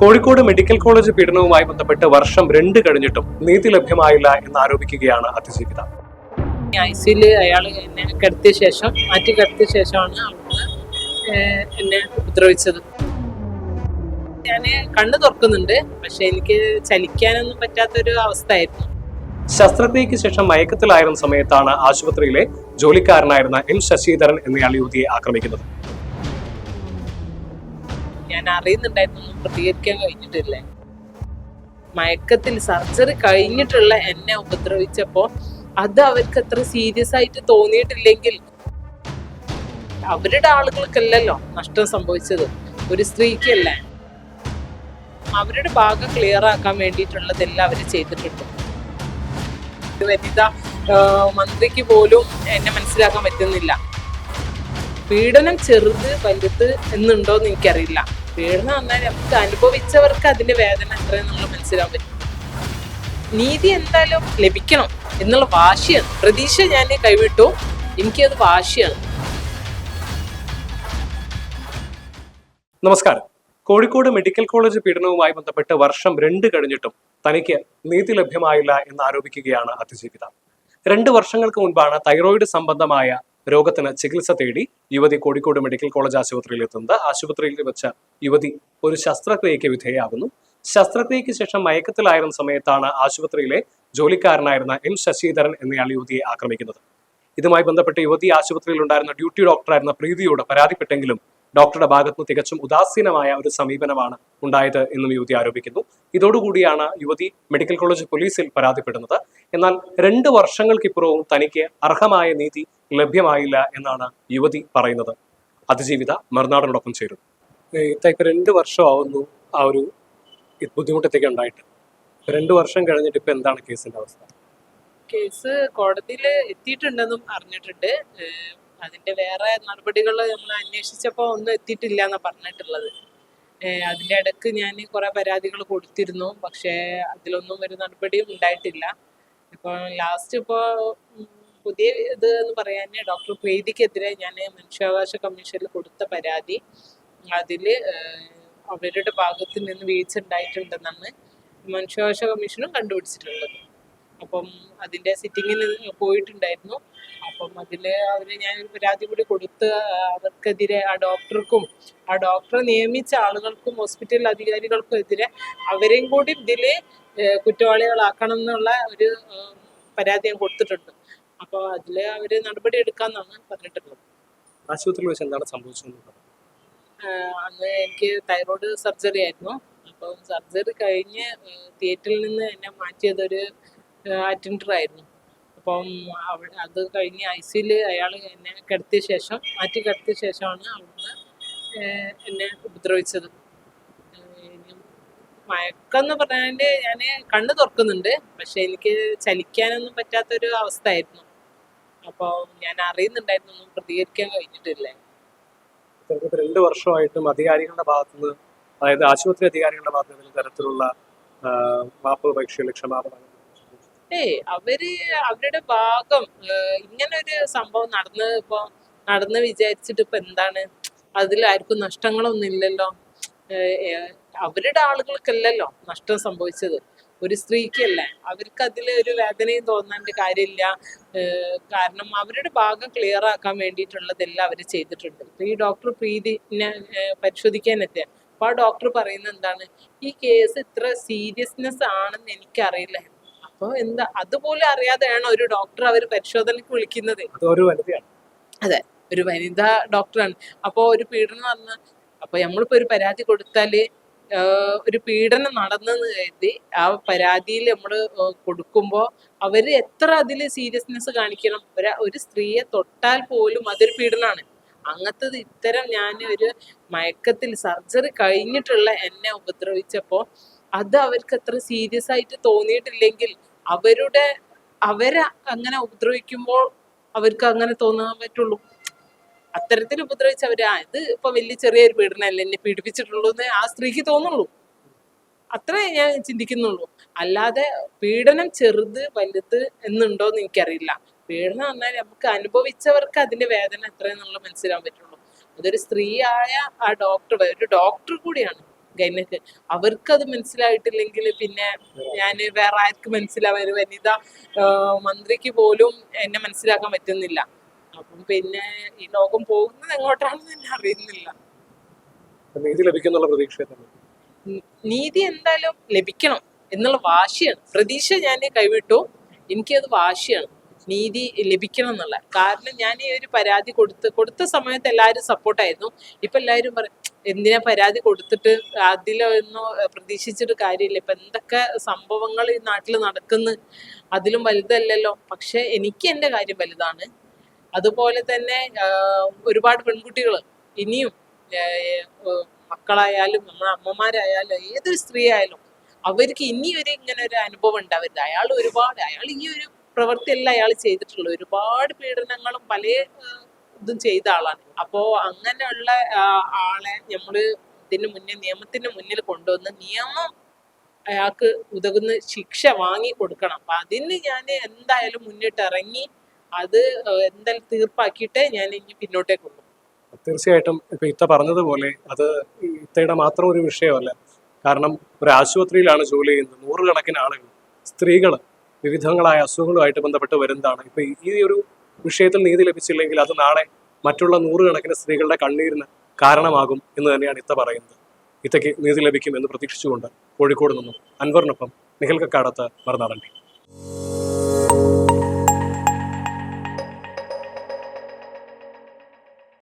Kozhikode medical college പീഡനവുമായി ബന്ധപ്പെട്ട് വർഷം രണ്ട് കഴിഞ്ഞിട്ടും നീതി ലഭ്യമായില്ല എന്ന് ആരോപിക്കുകയാണ് അതിജീവിത. ഐ സിയിൽ അയാൾ എന്നെ കിടത്തിയ ശേഷം മാറ്റി കിടത്തിയ ശേഷമാണ് അവിടുന്ന് എന്നെ ഉപദ്രവിച്ചത്. ഞാൻ കണ്ണു തുറക്കുന്നുണ്ട് പക്ഷെ എനിക്ക് ചലിക്കാനൊന്നും പറ്റാത്തൊരു അവസ്ഥയായിരുന്നു. ശസ്ത്രക്രിയയ്ക്ക് ശേഷം മയക്കത്തിലായിരുന്ന സമയത്താണ് ആശുപത്രിയിലെ ജോലിക്കാരനായിരുന്ന എം ശശിധരൻ എന്നയാൾ യുവതിയെ ആക്രമിക്കുന്നത്. ഞാൻ അറിയുന്നുണ്ടായിരുന്നു പ്രതികരിക്കാൻ കഴിഞ്ഞിട്ടില്ല? മയക്കത്തിൽ സർജറി കഴിഞ്ഞിട്ടുള്ള എന്നെ ഉപദ്രവിച്ചപ്പോ അത് അവർക്ക് അത്ര സീരിയസ് ആയിട്ട് തോന്നിയിട്ടില്ലെങ്കിൽ അവരുടെ ആളുകൾക്കല്ലല്ലോ നഷ്ടം സംഭവിച്ചത്. ഒരു സ്ത്രീക്കല്ലേ. അവരുടെ ഭാഗം ക്ലിയർ ആക്കാൻ വേണ്ടിയിട്ടുള്ളതെല്ലാം അവർ ചെയ്തിട്ടുണ്ട്. വനിത മന്ത്രിക്ക് പോലും എന്നെ മനസ്സിലാക്കാൻ പറ്റുന്നില്ല. പീഡനം ചെറുത് വലുത് എന്നുണ്ടോ എന്ന് എനിക്കറിയില്ല. പീഡനം വന്നാൽ നമുക്ക് അനുഭവിച്ചവർക്ക് അതിന്റെ വേദന എത്രയെന്നുള്ള മനസ്സിലാൻ പറ്റും. നീതി എന്തായാലും ലഭിക്കണം എന്നുള്ള വാശിയാണ്. പ്രതീക്ഷ ഞാൻ കൈവിട്ടു. എനിക്കത് വാശിയാണ്. നമസ്കാരം. കോഴിക്കോട് മെഡിക്കൽ കോളേജ് പീഡനവുമായി ബന്ധപ്പെട്ട് വർഷം രണ്ട് കഴിഞ്ഞിട്ടും തനിക്ക് നീതി ലഭ്യമായില്ല എന്ന് ആരോപിക്കുകയാണ് അതിജീവിത രണ്ട് വർഷങ്ങൾക്ക് മുൻപാണ് തൈറോയിഡ് സംബന്ധമായ രോഗത്തിന് ചികിത്സ തേടി യുവതി കോഴിക്കോട് മെഡിക്കൽ കോളേജ് ആശുപത്രിയിൽ എത്തുന്നത്. ആശുപത്രിയിൽ വെച്ച യുവതി ഒരു ശസ്ത്രക്രിയയ്ക്ക് വിധേയമാകുന്നു ശസ്ത്രക്രിയയ്ക്ക് ശേഷം മയക്കത്തിലായിരുന്ന സമയത്താണ് ആശുപത്രിയിലെ ജോലിക്കാരനായിരുന്ന എം ശശിധരൻ എന്നയാൾ യുവതിയെ ആക്രമിക്കുന്നത്. ഇതുമായി ബന്ധപ്പെട്ട് യുവതി ആശുപത്രിയിൽ ഉണ്ടായിരുന്ന ഡ്യൂട്ടി ഡോക്ടറായിരുന്ന പ്രീതിയോട് പരാതിപ്പെട്ടെങ്കിലും ഡോക്ടറുടെ ഭാഗത്തുനിന്ന് തികച്ചും ഉദാസീനമായ ഒരു സമീപനമാണ് ഉണ്ടായത് എന്നും യുവതി ആരോപിക്കുന്നു. ഇതോടുകൂടിയാണ് യുവതി മെഡിക്കൽ കോളേജ് പോലീസിൽ പരാതിപ്പെടുന്നത്. എന്നാൽ രണ്ട് വർഷങ്ങൾക്കിപ്പുറവും തനിക്ക് അർഹമായ നീതി ലഭ്യമായില്ല എന്നാണ് യുവതി പറയുന്നത്. അതിജീവിത മറുനാടിനോടൊപ്പം ചേരുന്നു. ഇത്തേക്ക് രണ്ട് വർഷമാവുന്നു ആ ഒരു ബുദ്ധിമുട്ടത്തേക്ക് ഉണ്ടായിട്ട്. രണ്ട് വർഷം കഴിഞ്ഞിട്ട് ഇപ്പൊ എന്താണ് കേസിന്റെ അവസ്ഥ? കേസ് കോടതിയിൽ എത്തിയിട്ടുണ്ടെന്നും അറിഞ്ഞിട്ടുണ്ട്. അതിന്റെ വേറെ നടപടികൾ നമ്മൾ അന്വേഷിച്ചപ്പോൾ ഒന്നും എത്തിയിട്ടില്ല എന്നാണ് പറഞ്ഞിട്ടുള്ളത് അതിന്റെ ഇടയ്ക്ക് ഞാൻ കുറെ പരാതികൾ കൊടുത്തിരുന്നു. പക്ഷേ അതിലൊന്നും ഒരു നടപടിയും ഉണ്ടായിട്ടില്ല. ഇപ്പോൾ ലാസ്റ്റ് ഇപ്പോൾ പുതിയ ഇത് എന്ന് പറയാൻ ഡോക്ടർ പ്രീതിക്കെതിരെ ഞാൻ മനുഷ്യാവകാശ കമ്മീഷനിൽ കൊടുത്ത പരാതി. അതിൽ അവരുടെ ഭാഗത്ത് നിന്ന് വീഴ്ച ഉണ്ടായിട്ടുണ്ടെന്നാണ് മനുഷ്യാവകാശ കമ്മീഷനും കണ്ടുപിടിച്ചിട്ടുള്ളത്. അപ്പം അതിന്റെ സിറ്റിങ്ങിൽ പോയിട്ടുണ്ടായിരുന്നു. അപ്പം അതിൽ അവർ ഞാൻ ഒരു പരാതി കൂടി കൊടുത്ത് അവർക്കെതിരെ ആ ഡോക്ടർക്കും ആ ഡോക്ടറെ നിയമിച്ച ആളുകൾക്കും ഹോസ്പിറ്റൽ അധികാരികൾക്കും എതിരെ അവരെയും കൂടി ഇതിൽ കുറ്റവാളികളാക്കണം എന്നുള്ള ഒരു പരാതി ഞാൻ കൊടുത്തിട്ടുണ്ട്. അപ്പോൾ അതിൽ അവർ നടപടി എടുക്കാമെന്നാണ് പറഞ്ഞിട്ടുള്ളത്. ആശുപത്രിയിൽ വെച്ച് എന്താണ് സംഭവിച്ചത് അന്ന് എനിക്ക് തൈറോയ്ഡ് സർജറി ആയിരുന്നു. അപ്പോൾ സർജറി കഴിഞ്ഞ് തിയേറ്ററിൽ നിന്ന് എന്നെ മാറ്റിയത് ഒരു അറ്റൻഡർ ആയിരുന്നു അപ്പം അത് കഴിഞ്ഞ് ഐ സിയിൽ അയാൾ എന്നെ കിടത്തിയ ശേഷം മാറ്റി കിടത്തിയ ശേഷമാണ് അവിടുന്ന് എന്നെ ഉപദ്രവിച്ചത്. മയക്കെന്ന് പറഞ്ഞാൽ ഞാൻ കണ്ണ് തുറക്കുന്നുണ്ട്. പക്ഷെ എനിക്ക് ചലിക്കാനൊന്നും പറ്റാത്തൊരു അവസ്ഥയായിരുന്നു. അപ്പോൾ ഞാൻ അറിയുന്നുണ്ടായിരുന്നു ഒന്നും പ്രതികരിക്കാൻ കഴിഞ്ഞിട്ടില്ല. രണ്ട് വർഷമായിട്ടും അധികാരികളുടെ ഭാഗത്തുനിന്ന് അതായത് ആശുപത്രി അധികാരികളുടെ ഭാഗത്ത് നിന്ന് തരത്തിലുള്ള മാപ്പ് അപേക്ഷയിൽ ക്ഷമാപണം ഏയ് അവർ അവരുടെ ഭാഗം ഇങ്ങനെ ഒരു സംഭവം നടന്ന് ഇപ്പൊ നടന്ന് വിചാരിച്ചിട്ട് ഇപ്പൊ എന്താണ്? അതിൽ ആർക്കും നഷ്ടങ്ങളൊന്നും ഇല്ലല്ലോ. അവരുടെ ആളുകൾക്കല്ലല്ലോ നഷ്ടം സംഭവിച്ചത്. ഒരു സ്ത്രീക്കല്ല അവർക്ക് അതിൽ ഒരു വേദനയും തോന്നേണ്ട കാര്യമില്ല. കാരണം അവരുടെ ഭാഗം ക്ലിയർ ആക്കാൻ വേണ്ടിയിട്ടുള്ളതെല്ലാം അവർ ചെയ്തിട്ടുണ്ട്. ഈ ഡോക്ടർ പ്രീതിനെ പരിശോധിക്കാനെത്തിയ അപ്പോൾ ആ ഡോക്ടർ പറയുന്നത് എന്താണ്? ഈ കേസ് ഇത്ര സീരിയസ്നെസ് ആണെന്ന് എനിക്കറിയില്ല. അപ്പോൾ എന്താ അതുപോലെ അറിയാതെയാണ് ഒരു ഡോക്ടർ അവർ പരിശോധനയ്ക്ക് വിളിക്കുന്നത്. അതെ ഒരു വനിത ഡോക്ടറാണ് അപ്പോൾ ഒരു പീഡനം വന്ന അപ്പൊ നമ്മളിപ്പോ ഒരു പരാതി കൊടുത്താൽ ഒരു പീഡനം നടന്നെന്ന് കരുതി ആ പരാതിയിൽ നമ്മൾ കൊടുക്കുമ്പോൾ അവർ എത്ര അതിൽ സീരിയസ്നെസ് കാണിക്കണം. ഒരു ഒരു സ്ത്രീയെ തൊട്ടാൽ പോലും അതൊരു പീഡനമാണ്. അങ്ങനത്തത് ഇത്തരം ഞാൻ ഒരു മയക്കത്തിൽ സർജറി കഴിഞ്ഞിട്ടുള്ള എന്നെ ഉപദ്രവിച്ചപ്പോൾ അത് അവർക്ക് അത്ര സീരിയസ് ആയിട്ട് തോന്നിയിട്ടില്ലെങ്കിൽ അവരുടെ അവരെ അങ്ങനെ ഉപദ്രവിക്കുമ്പോൾ അവർക്ക് അങ്ങനെ തോന്നാൻ പറ്റുള്ളൂ. അത്തരത്തിൽ ഉപദ്രവിച്ചവര് ആ ഇത് ഇപ്പൊ വലിയ ചെറിയൊരു പീഡനമല്ല എന്നെ പീഡിപ്പിച്ചിട്ടുള്ളൂ എന്ന് ആ സ്ത്രീക്ക് തോന്നുള്ളൂ. അത്രേ ഞാൻ ചിന്തിക്കുന്നുള്ളൂ. അല്ലാതെ പീഡനം ചെറുത് വലുത് എന്നുണ്ടോ എന്ന് എനിക്കറിയില്ല. പീഡനം എന്നാൽ നമുക്ക് അനുഭവിച്ചവർക്ക് അതിന്റെ വേദന എത്രയെന്നുള്ള മനസ്സിലാൻ പറ്റുള്ളൂ. അതൊരു സ്ത്രീയായ ആ ഡോക്ടർ ഒരു ഡോക്ടർ കൂടിയാണ്. ഗൈനക്ക് അവർക്കത് മനസ്സിലായിട്ടില്ലെങ്കിൽ പിന്നെ ഞാൻ വേറെ ആർക്ക് മനസ്സിലാവാൻ വനിത മന്ത്രിക്ക് പോലും എന്നെ മനസ്സിലാക്കാൻ പറ്റുന്നില്ല. അപ്പം പിന്നെ ഈ ലോകം പോകുന്നത് എങ്ങോട്ടാണെന്ന് തന്നെ അറിയുന്നില്ല. നീതി ലഭിക്കുന്നുള്ള പ്രതീക്ഷ നീതി എന്തായാലും ലഭിക്കണം എന്നുള്ള വാശിയാണ്. പ്രതീക്ഷ ഞാൻ കൈവിട്ടു. എനിക്കത് വാശിയാണ്. നീതി ലഭിക്കണം എന്നുള്ള കാരണം ഞാൻ ഈ ഒരു പരാതി കൊടുത്ത് കൊടുത്ത സമയത്ത് എല്ലാവരും സപ്പോർട്ടായിരുന്നു. ഇപ്പം എല്ലാവരും പറയും എന്തിനാ പരാതി കൊടുത്തിട്ട് അതിലൊന്നും പ്രതീക്ഷിച്ചിട്ട് കാര്യമില്ല. ഇപ്പം എന്തൊക്കെ സംഭവങ്ങൾ ഈ നാട്ടിൽ നടക്കുന്നു അതിലും വലുതല്ലല്ലോ. പക്ഷെ എനിക്ക് എന്റെ കാര്യം വലുതാണ്. അതുപോലെ തന്നെ ഒരുപാട് പെൺകുട്ടികൾ ഇനിയും മക്കളായാലും നമ്മുടെ അമ്മമാരായാലും ഏതൊരു സ്ത്രീ ആയാലും അവർക്ക് ഇനി ഒരു ഇങ്ങനെ ഒരു അനുഭവം ഉണ്ട് ഉണ്ടാവരുത്. അയാൾ ഒരുപാട് അയാൾ ഈ ഒരു പ്രവൃത്തിയല്ല അയാൾ ചെയ്തിട്ടുള്ളത്. ഒരുപാട് പീഡനങ്ങളും പല ഇതും ചെയ്ത ആളാണ്. അപ്പോ അങ്ങനെയുള്ള ആളെ നമ്മൾ ഇതിന് മുന്നേ നിയമത്തിന് മുന്നിൽ കൊണ്ടുവന്ന് നിയമം അയാൾക്ക് ഉതകുന്ന ശിക്ഷ വാങ്ങി കൊടുക്കണം. അപ്പൊ അതിന് ഞാൻ എന്തായാലും മുന്നിട്ട് ഇറങ്ങി അത് എന്തായാലും തീർപ്പാക്കിയിട്ടേ ഞാൻ ഇനി പിന്നോട്ടേക്ക് കൊണ്ടു തീർച്ചയായിട്ടും ഇപ്പൊ ഇത്ത പറഞ്ഞതുപോലെ അത് ഇത്തയുടെ മാത്രം ഒരു വിഷയമല്ല. കാരണം ഒരു ആശുപത്രിയിലാണ് ജോലി ചെയ്യുന്നത്. നൂറുകണക്കിന് ആളുകൾ സ്ത്രീകൾ വിവിധങ്ങളായ അസുഖങ്ങളുമായിട്ട് ബന്ധപ്പെട്ട് വരുന്നതാണ്. ഇപ്പൊ ഈ ഒരു വിഷയത്തിൽ നീതി ലഭിച്ചില്ലെങ്കിൽ അത് നാളെ മറ്റുള്ള നൂറുകണക്കിന് സ്ത്രീകളുടെ കണ്ണീരിന് കാരണമാകും എന്ന് തന്നെയാണ് ഇത്ത പറയുന്നത്. ഇത്തയ്ക്ക് നീതി ലഭിക്കുമെന്ന് പ്രതീക്ഷിച്ചുകൊണ്ട് കോഴിക്കോട് നിന്നും അൻവറിനൊപ്പം നിഖിൽ കക്കാടത്ത് മറുനാടൻ